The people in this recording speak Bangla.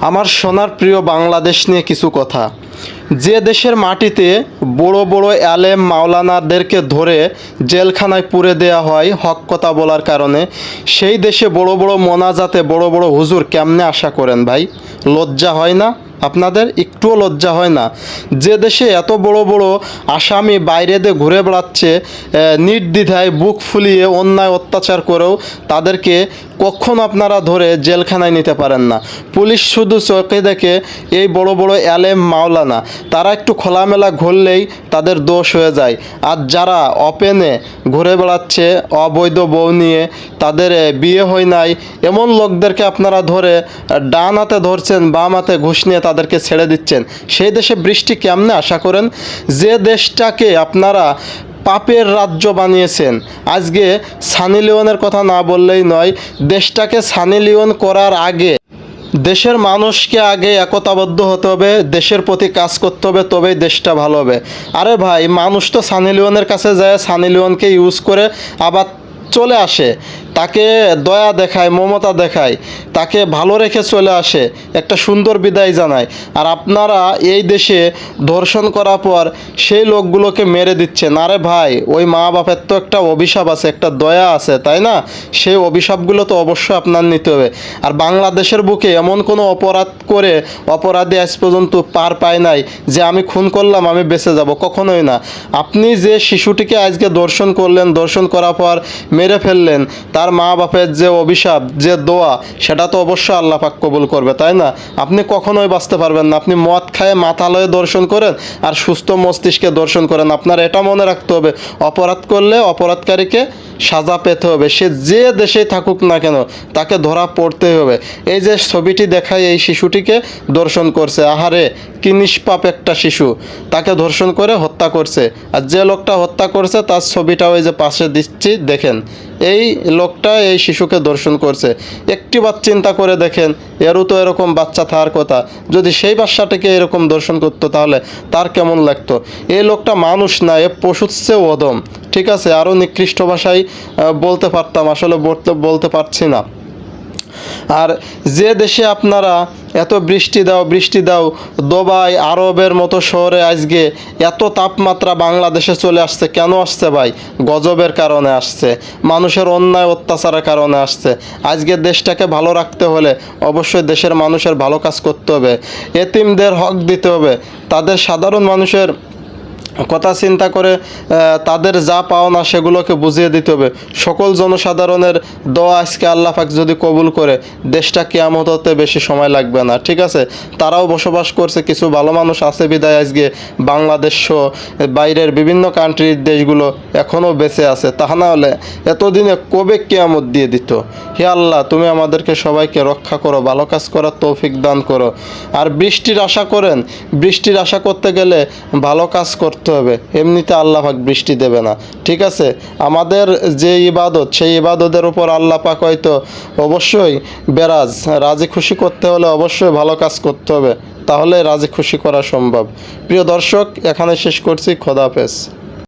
আমার সোনার প্রিয় বাংলাদেশ নিয়ে কিছু কথা। যে দেশের মাটিতে বড় বড় আলেম মাওলানাদেরকে ধরে জেলখানায় পুরে দেওয়া হয় হক কথা বলার কারণে, সেই দেশে বড় বড় মোনাজাতে বড় বড় হুজুর কেমনে আশা করেন ভাই? লজ্জা হয় না? আপনাদের একটুও লজ্জা হয় না। যে দেশে এত বড় বড় আসামি বাইরে দিয়ে ঘুরে বেড়াচ্ছে নির্দ্বিধায় বুক ফুলিয়ে অন্যায় অত্যাচার করেও তাদেরকে কখনো আপনারা ধরে জেলখানায় নিতে পারেন না। পুলিশ শুধু চোখে দেখে এই বড় বড় অ্যালেম মাওলানা, তারা একটু খোলামেলা ঘুরলেই তাদের দোষ হয়ে যায়। আর যারা অপেনে ঘুরে বেড়াচ্ছে, অবৈধ বউ নিয়ে তাদের বিয়ে হয় নাই, এমন লোকদেরকে আপনারা ধরে ডান হাতে ধরছেন, বাম হাতে ঘুষ নিয়ে তাদেরকে ছেড়ে দিচ্ছেন। সেই দেশে বৃষ্টি কেমনে আশা করেন? যে দেশটাকে আপনারা পাপের রাজ্য বানিয়েছেন। আজকে সানি লিওনের কথা না বললেই নয়, দেশটাকে সানি লিওন করার আগে দেশের মানুষকে আগে একতাবদ্ধ হতে হবে, দেশের প্রতি কাজ করতে হবে, তবেই দেশটা ভালো হবে। আরে ভাই, মানুষ তো সানি লিওনের কাছে যায়, সানি লিওনকে ইউজ করে আবার চলে আসে। তাকে দয়া দেখায়, মমতা দেখায়, তাকে ভালো রেখে চলে আসে, একটা সুন্দর বিদায় জানায়। আর আপনারা এই দেশে ধর্ষণ করার পর সেই লোকগুলোকে মেরে দিচ্ছেন। আরে ভাই, ওই মা বাপের তো একটা অভিশাপ আছে, একটা দয়া আছে, তাই না? সেই অভিশাপগুলো তো অবশ্যই আপনার নিতে হবে। আর বাংলাদেশের বুকে এমন কোনো অপরাধ করে অপরাধী আজ পর্যন্ত পার পায় নাই যে আমি খুন করলাম, আমি বেঁচে যাব, কখনোই না। আপনি যে শিশুটিকে আজকে দর্শন করলেন দর্শন করার পর মেরে ফেললেন, তার মা বাপের যে অভিশাপ, যে দোয়া, সেটা তো অবশ্যই আল্লাহ পাক কবুল করবে, তাই না? আপনি কখনোই বাঁচতে পারবেন না। আপনি মদ খায় মাথালয়ে দর্শন করেন আর সুস্থ মস্তিষ্কে দর্শন করেন। আপনার এটা মনে রাখতে হবে, অপরাধ করলে অপরাধকারীকে সাজা পেতে হবে। সে যে দেশেই থাকুক না কেন, তাকে ধরা পড়তেই হবে। এই যে ছবিটি দেখায় এই শিশুটিকে দর্শন করছে, আহারে, কি নিষ্পাপ একটা শিশু। তাকে ধর্ষণ করে হত্যা করছে। আর যে লোকটা হত্যা করছে, তার ছবিটা ওই যে পাশে দিচ্ছি, দেখেন। এই লোকটা এই শিশুকে দর্শন করছে। একটিবার চিন্তা করে দেখেন, এরও তো এরকম বাচ্চা থাকার কথা। যদি সেই বাচ্চাটিকে এরকম দর্শন করতো তাহলে তার কেমন লাগতো? এই লোকটা মানুষ না, এ পশুচ্ছে অদম। ঠিক আছে, আরও নিকৃষ্ট ভাষায় বলতে পারতাম, আসলে বলতে বলতে পারছি না। আর যে দেশে আপনারা এত বৃষ্টি দাও বৃষ্টি দাও, দুবাই, আরবের মতো শহরে আজকে এত তাপমাত্রা বাংলাদেশে চলে আসছে, কেন আসছে ভাই? গজবের কারণে আসছে, মানুষের অন্যায় অত্যাচারের কারণে আসছে। আজকে দেশটাকে ভালো রাখতে হলে অবশ্যই দেশের মানুষের ভালো কাজ করতে হবে। এতিমদের হক দিতে হবে। তাদের সাধারণ মানুষের কথা চিন্তা করে তাদের যা পাওনা সেগুলোকে বুঝিয়ে দিতে হবে। সকল জনসাধারণের দোয়া আজকে আল্লাহ পাক যদি কবুল করে, দেশটা কেয়ামত হতে বেশি সময় লাগবে না। ঠিক আছে? তারাও বসবাস করছে, কিছু ভালো মানুষ আছে বিদায় আজকে বাংলাদেশ সহ, বাইরের বিভিন্ন কান্ট্রির দেশগুলো এখনও বেঁচে আছে। তাহা না হলে এতদিনে কবে কেয়ামত দিয়ে দিত? হে আল্লাহ, তুমি আমাদেরকে সবাইকে রক্ষা করো, ভালো কাজ করার তৌফিক দান করো। আর বৃষ্টির আশা করেন, বৃষ্টির আশা করতে গেলে ভালো কাজ করতে হবে। এমনিতে আল্লাহ পাক বৃষ্টি দেবে না। ঠিক আছে? আমাদের যে ইবাদত, সেই ইবাদতের উপর আল্লাহ পাক হয়তো অবশ্যই বেরাজ, রাজি খুশি করতে হলে অবশ্যই ভালো কাজ করতে হবে। তাহলে রাজি খুশি করা সম্ভব। প্রিয় দর্শক, এখানে শেষ করছি। খোদাফেজ